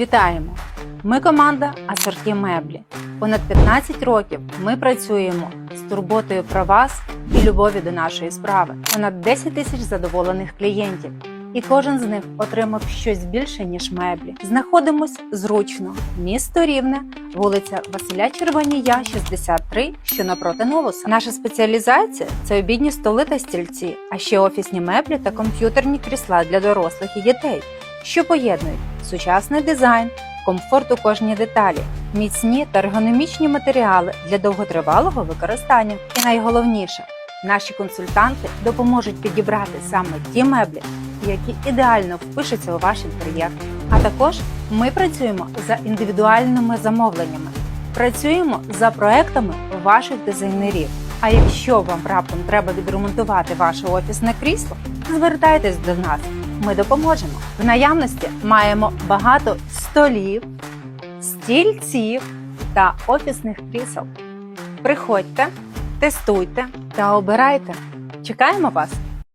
Вітаємо! Ми команда Асорті Меблі. Понад 15 років ми працюємо з турботою про вас і любові до нашої справи. Понад 10 тисяч задоволених клієнтів. І кожен з них отримав щось більше, ніж меблі. Знаходимось зручно. Місто Рівне, вулиця Василя Червонія, 63, що напроти Новуса. Наша спеціалізація це обідні столи та стільці, а ще офісні меблі та комп'ютерні крісла для дорослих і дітей, що поєднують сучасний дизайн, комфорт у кожній деталі, міцні та ергономічні матеріали для довготривалого використання. І найголовніше, наші консультанти допоможуть підібрати саме ті меблі, які ідеально впишуться у ваш інтер'єр. А також ми працюємо за індивідуальними замовленнями, працюємо за проектами ваших дизайнерів. А якщо вам раптом треба відремонтувати ваше офісне крісло, звертайтесь до нас. Ми допоможемо. В наявності маємо багато столів, стільців та офісних крісел. Приходьте, тестуйте та обирайте. Чекаємо вас!